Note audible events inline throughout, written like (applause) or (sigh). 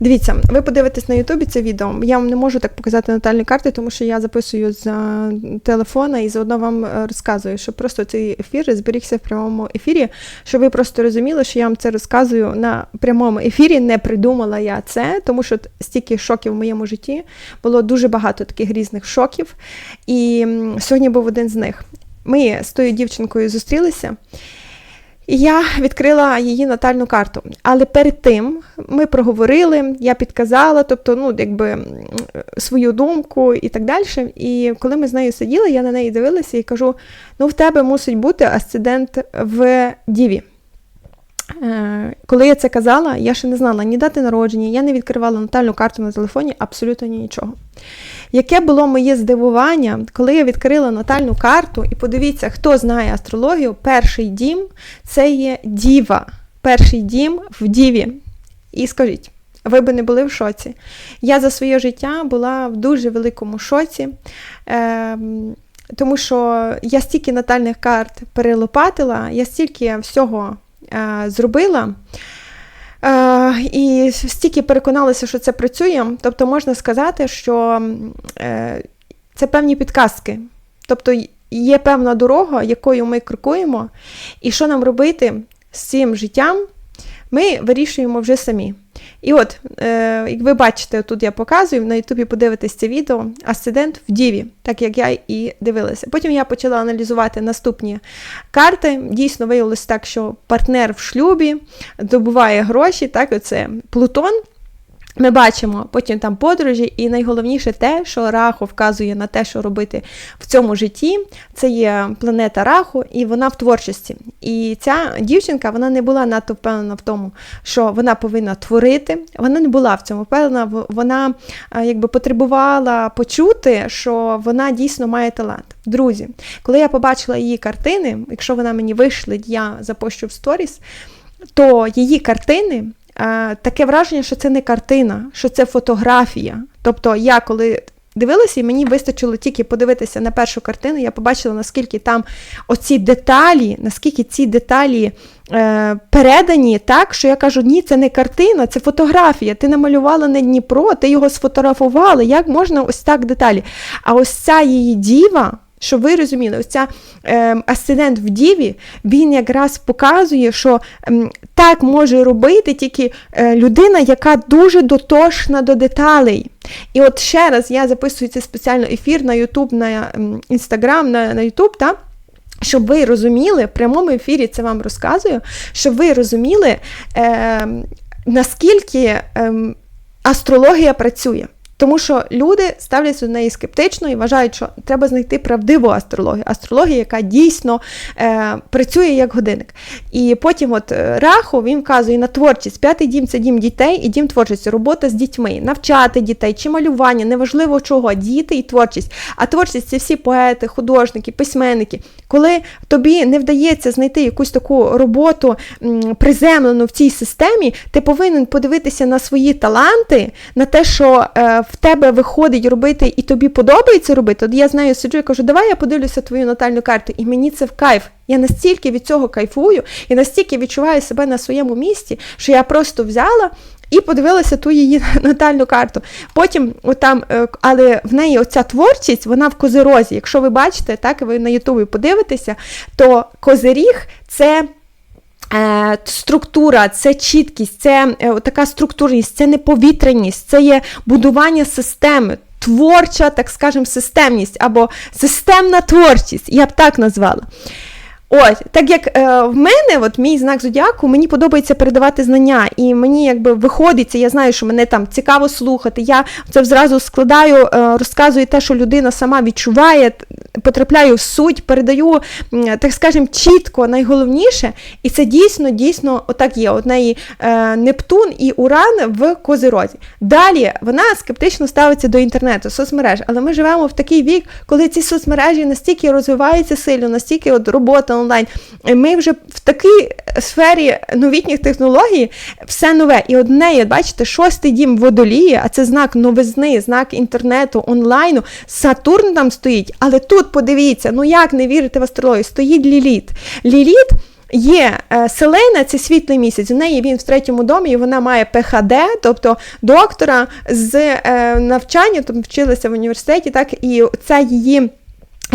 Дивіться, ви подивитесь на Ютубі це відео. Я вам не можу так показати натальні карти, тому що я записую з е, телефона і заодно вам е, розказую, щоб просто цей ефір зберігся в прямому ефірі, щоб ви просто розуміли, що я вам це розказую на прямому ефірі. Не придумала я це, тому що стільки шоків в моєму житті було дуже багато таких різних шоків. І сьогодні був один з них. Ми з тою дівчинкою зустрілися. Я відкрила її натальну карту. Але перед тим ми проговорили, я підказала, тобто, ну, якби свою думку і так далі. І коли ми з нею сиділи, я на неї дивилася і кажу: ну, в тебе мусить бути асцендент в Діві. Е, коли я це казала, я ще не знала ні дати народження, я не відкривала натальну карту на телефоні, абсолютно нічого. Яке було моє здивування, коли я відкрила натальну карту, і подивіться, хто знає астрологію, перший дім це є діва. Перший дім в діві. І скажіть, ви би не були в шоці. Я за своє життя була в дуже великому шоці. Е, тому що я стільки натальних карт перелопатила, я стільки всього е, зробила. І стільки переконалися, що це працює. Тобто можна сказати, що е, це певні підказки. Тобто є певна дорога, якою ми крокуємо, і що нам робити з цим життям, ми вирішуємо вже самі. І от, е, як ви бачите, тут я показую, на Ютубі подивитись це відео, асцендент в Діві, так як я і дивилася. Потім я почала аналізувати наступні карти. Дійсно, виявилось так, що партнер в шлюбі добуває гроші, так, оце Плутон. Ми бачимо потім там подорожі, і найголовніше те, що Раху вказує на те, що робити в цьому житті. Це є планета Раху, і вона в творчості. І ця дівчинка вона не була надто впевнена в тому, що вона повинна творити. Вона не була в цьому впевнена, вона якби потребувала почути, що вона дійсно має талант. Друзі, коли я побачила її картини, якщо вона мені вишлить, я запощу в сторіс, то її картини. Таке враження, що це не картина, що це фотографія. Тобто, я коли дивилася, і мені вистачило тільки подивитися на першу картину, я побачила, наскільки там оці деталі, наскільки ці деталі е, передані так, що я кажу, ні, це не картина, це фотографія. Ти намалювала не Дніпро, ти його сфотографувала. Як можна ось так деталі? А ось ця її діва. Щоб ви розуміли, ось ця е, асцендент в Діві, він якраз показує, що е, так може робити тільки е, людина, яка дуже дотошна до деталей. І от ще раз я записую цей спеціально ефір на YouTube, на Instagram, на на YouTube, та, щоб ви розуміли, в прямому ефірі це вам розказую, щоб ви розуміли, е, наскільки е, астрологія працює. Тому що люди ставляться до неї скептично і вважають, що треба знайти правдиву астрологію, астрологію, яка дійсно е, працює як годинник. І потім, от е, Раху він вказує на творчість. П'ятий дім це дім дітей і дім творчості, робота з дітьми, навчати дітей чи малювання, неважливо чого, діти і творчість. А творчість це всі поети, художники, письменники. Коли тобі не вдається знайти якусь таку роботу приземлену в цій системі, ти повинен подивитися на свої таланти, на те, що. Е, в тебе виходить робити і тобі подобається робити, от я з нею сиджу і кажу, давай я подивлюся твою натальну карту, і мені це в кайф. Я настільки від цього кайфую і настільки відчуваю себе на своєму місці, що я просто взяла. І подивилася ту її (laughs) натальну карту. Потім, отам, е, але в неї оця творчість, вона в козирозі. Якщо ви бачите, так ви на Ютубі подивитеся, то козиріг це структура, це чіткість, це е, така структурність, це неповітряність, це є будування системи, творча, так скажемо, системність або системна творчість, я б так назвала. Ось, так як е, в мене, от мій знак зодіаку, мені подобається передавати знання, і мені якби виходиться, я знаю, що мене там цікаво слухати. Я це зразу складаю, е, розказую те, що людина сама відчуває, потрапляю в суть, передаю, так скажемо, чітко найголовніше. І це дійсно, дійсно, отак є. От неї е, Нептун і Уран в Козирозі. Далі вона скептично ставиться до інтернету, соцмереж, але ми живемо в такий вік, коли ці соцмережі настільки розвиваються сильно, настільки от робота онлайн. Ми вже в такій сфері новітніх технологій все нове. І одне, бачите, шостий дім водолії, а це знак новизни, знак інтернету, онлайну. Сатурн там стоїть, але тут подивіться, ну як не вірити в астрологію, стоїть ліліт. Ліліт Є е, Селена, це світлий місяць. У неї він в третьому домі, і вона має ПХД, тобто доктора з е, навчання, тобто вчилася в університеті, так і це її.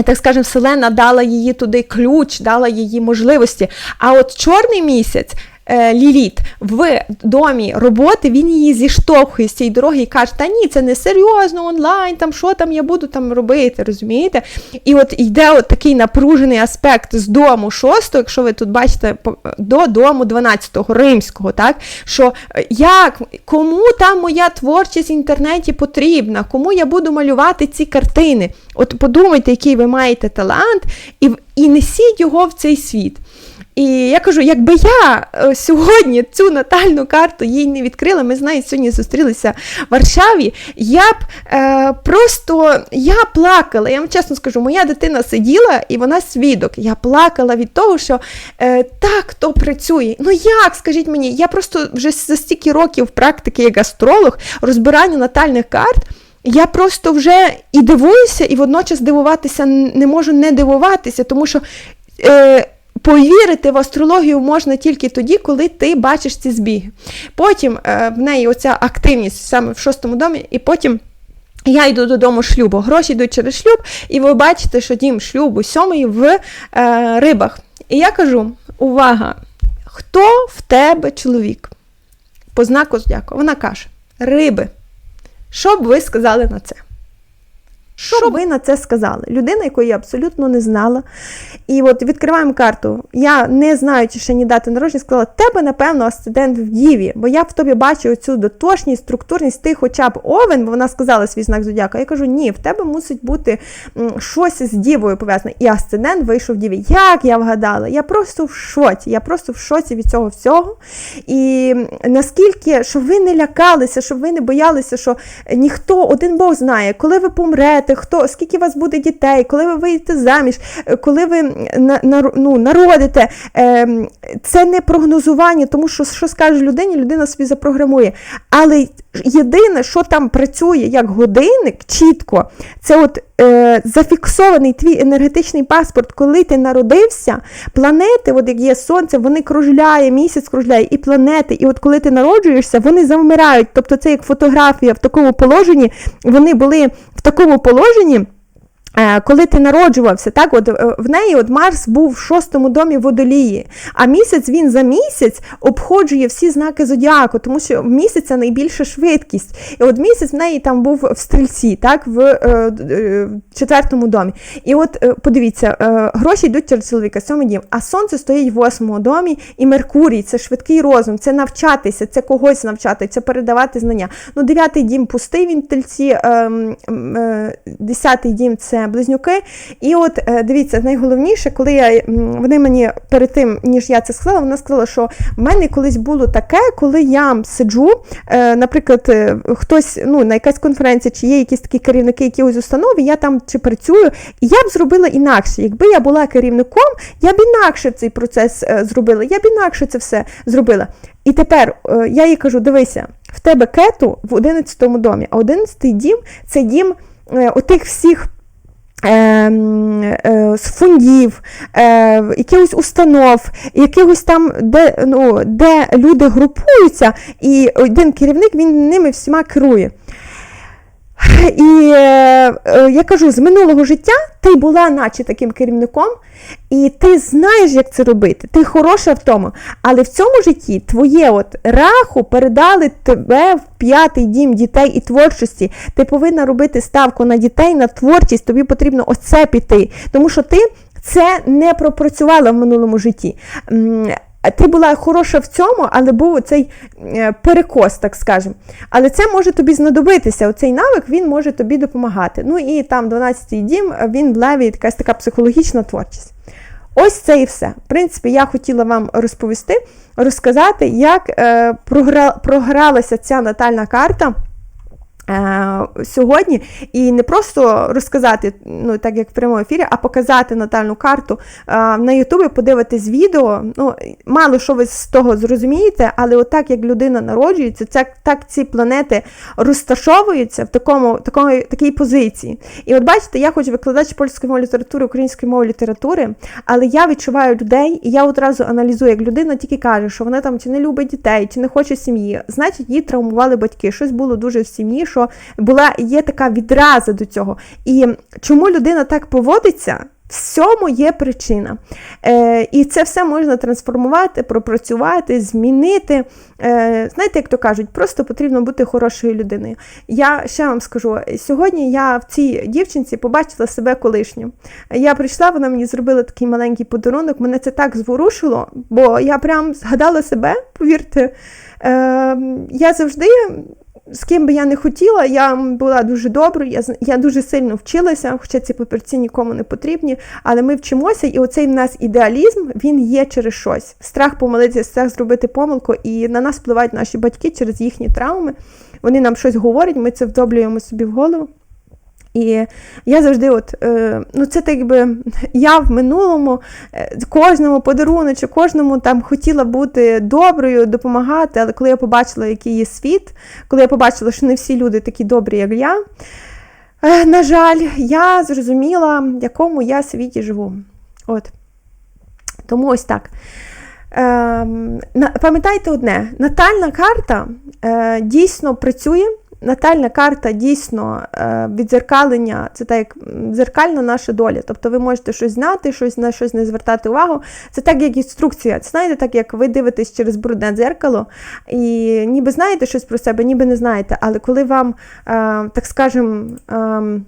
Так скажемо, Вселена дала її туди ключ, дала її можливості. А от чорний місяць Ліліт в домі роботи він її зіштовхує з цієї дороги і каже: Та ні, це не серйозно онлайн, там що там я буду там робити, розумієте? І от йде от такий напружений аспект з дому 6, якщо ви тут бачите, до дому 12-го римського, так? Що е, як, кому там моя творчість в інтернеті потрібна, кому я буду малювати ці картини? От подумайте, який ви маєте талант, і, і несіть його в цей світ. І я кажу, якби я е, сьогодні цю натальну карту їй не відкрила, ми з нею сьогодні зустрілися в Варшаві, я б е, просто я плакала. Я вам чесно скажу, моя дитина сиділа і вона свідок. Я плакала від того, що е, так то працює. Ну як, скажіть мені, я просто вже за стільки років практики як астролог, розбирання натальних карт. Я просто вже і дивуюся, і водночас дивуватися не можу не дивуватися, тому що е, повірити в астрологію можна тільки тоді, коли ти бачиш ці збіги. Потім е, в неї оця активність саме в шостому домі, і потім. Я йду додому шлюбу, гроші йдуть через шлюб, і ви бачите, що дім шлюбу сьомий в е, рибах. І я кажу: увага! Хто в тебе чоловік? По знаку зодіаку. Вона каже: риби. Що б ви сказали на це? Що б ви на це сказали? Людина, якої я абсолютно не знала. І от відкриваємо карту. Я, не знаючи ще ні дати народження, сказала, тебе, напевно, асцендент в Діві, бо я в тобі бачу оцю дотошність, структурність, ти хоча б овен, бо вона сказала свій знак зодіака. Я кажу, ні, в тебе мусить бути щось з Дівою пов'язане. І асцендент вийшов в Діві. Як я вгадала? Я просто в шоці. Я просто в шоці від цього всього. І наскільки, щоб ви не лякалися, щоб ви не боялися, що ніхто, один Бог знає, коли ви помрете, хто, скільки у вас буде дітей, коли ви вийдете заміж, е, коли ви на, на, ну, народите. Ем, це не прогнозування, тому що що скаже людині, людина собі запрограмує. Але єдине, що там працює як годинник, чітко, це от е, зафіксований твій енергетичний паспорт, коли ти народився, планети, от як є сонце, вони кружляє, місяць кружляє, і планети. І от коли ти народжуєшся, вони завмирають. Тобто це як фотографія в такому положенні, вони були в такому положенні. Е, Коли ти народжувався, так от е, в неї от Марс був в шостому домі водолії, а місяць він за місяць обходжує всі знаки зодіаку, тому що місяця найбільша швидкість. І от місяць в неї там був в стрільці, так, в е, в четвертому домі. І от подивіться, гроші йдуть через чоловіка, сьомий дім, а сонце стоїть в восьмому домі, і Меркурій це швидкий розум, це навчатися, це когось навчати, це передавати знання. Ну, дев'ятий дім пустий він в тельці, ем, десятий дім це близнюки. І от е, дивіться, найголовніше, коли я вони мені перед тим, ніж я це сказала, вона сказала, що в мене колись було таке, коли я сиджу, е, наприклад, е, хтось ну, на якась конференція, чи є якісь такі керівники якихось установ, і я там чи працюю, і я б зробила інакше. Якби я була керівником, я б інакше цей процес зробила, я б інакше це все зробила. І тепер я їй кажу: дивися, в тебе кету в 11 домі, а 11 дім це дім отих всіх. Ем, е, З фондів, е, якихось установ, якихось там, де, ну, де люди групуються, і один керівник він ними всіма керує. І е, е, я кажу, з минулого життя ти була наче таким керівником, і ти знаєш, як це робити. Ти хороша в тому. Але в цьому житті твоє от раху передали тебе в п'ятий дім дітей і творчості. Ти повинна робити ставку на дітей, на творчість. Тобі потрібно оце піти. Тому що ти це не пропрацювала в минулому житті. М, ти була хороша в цьому, але був цей перекос, так скажемо. Але це може тобі знадобитися. Оцей навик він може тобі допомагати. Ну і там 12-й дім, він в леві якась така психологічна творчість. Ось це і все. В принципі, я хотіла вам розповісти, розказати, як е, програ... програлася ця натальна карта. Е, Сьогодні і не просто розказати, ну так як в прямому ефірі, а показати натальну карту е, на Ютубі, подивитись відео. Ну мало що ви з того зрозумієте, але отак як людина народжується, це так ці планети розташовуються в такому, такому такій позиції. І от бачите, я хоч викладач польської мови літератури, української мови літератури, але я відчуваю людей, і я одразу аналізую, як людина тільки каже, що вона там чи не любить дітей, чи не хоче сім'ї, значить її травмували батьки. Щось було дуже в сім'ї що була є така відраза до цього. І чому людина так поводиться? Всьому є причина. Е, І це все можна трансформувати, пропрацювати, змінити. Е, Знаєте, як то кажуть, просто потрібно бути хорошою людиною. Я ще вам скажу: сьогодні я в цій дівчинці побачила себе колишню. Я прийшла, вона мені зробила такий маленький подарунок. Мене це так зворушило, бо я прям згадала себе, повірте. Е, Я завжди з ким би я не хотіла, я була дуже доброю, я я дуже сильно вчилася, хоча ці папірці нікому не потрібні. Але ми вчимося, і оцей в нас ідеалізм він є через щось. Страх помилитися, страх зробити помилку, і на нас впливають наші батьки через їхні травми. Вони нам щось говорять, ми це вдоблюємо собі в голову. І я завжди, от, е, ну це так би я в минулому е, кожному подаруночку, кожному там хотіла бути доброю, допомагати, але коли я побачила, який є світ, коли я побачила, що не всі люди такі добрі, як я, е, на жаль, я зрозуміла, в якому я світі живу. От. Тому ось так. Е, Пам'ятайте одне, натальна карта дійсно працює. Натальна карта дійсно е, відзеркалення, це так як дзеркальна наша доля. Тобто ви можете щось знати, щось на щось не звертати увагу. Це так, як інструкція. Це знаєте, так як ви дивитесь через брудне дзеркало, і ніби знаєте щось про себе, ніби не знаєте. Але коли вам, е, так скажемо, ем,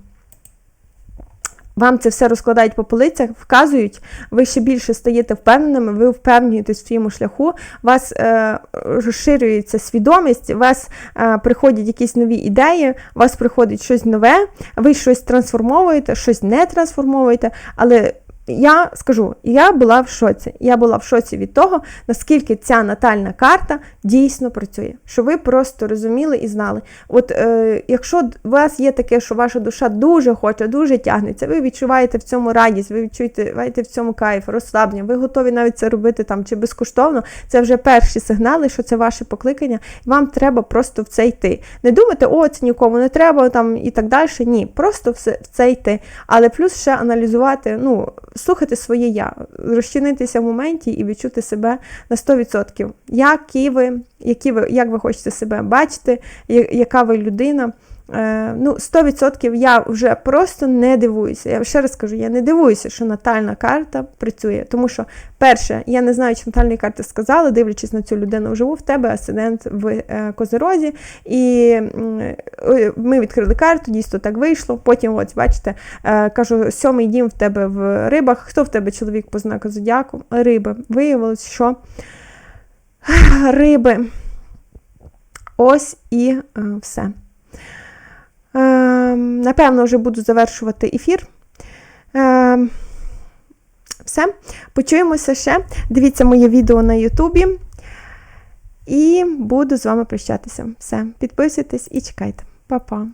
вам це все розкладають по полицях, вказують, ви ще більше стаєте впевненими, ви впевнюєтесь в своєму шляху, у вас е, розширюється свідомість, у вас е, приходять якісь нові ідеї, у вас приходить щось нове, ви щось трансформовуєте, щось не трансформовуєте, але я скажу, я була в шоці. Я була в шоці від того, наскільки ця натальна карта дійсно працює. Що ви просто розуміли і знали. От е, якщо у вас є таке, що ваша душа дуже хоче, дуже тягнеться, ви відчуваєте в цьому радість, ви відчуваєте в цьому кайф, розслаблення, ви готові навіть це робити там чи безкоштовно, це вже перші сигнали, що це ваше покликання. Вам треба просто в це йти. Не думати, о, це нікому не треба там і так далі. Ні, просто в це йти. Але плюс ще аналізувати, ну слухати своє я, розчинитися в моменті і відчути себе на 100%. Які ви, які ви, як ви хочете себе бачити, яка ви людина. Е, ну, 100% я вже просто не дивуюся. Я ще раз скажу, я не дивуюся, що натальна карта працює. Тому що, перше, я не знаю, чи натальні карти сказали, дивлячись на цю людину вживу, в тебе асцендент в е, Козерозі. І е, ми відкрили карту, дійсно так вийшло. Потім, ось, бачите, кажу, сьомий дім в тебе в рибах. Хто в тебе чоловік по знаку зодіаку? Риби. Виявилось, що (laughs) риби. Ось і все. Ем, напевно, вже буду завершувати ефір. Ем, все. Почуємося ще. Дивіться моє відео на Ютубі. І буду з вами прощатися. Все, підписуйтесь і чекайте. Па-па.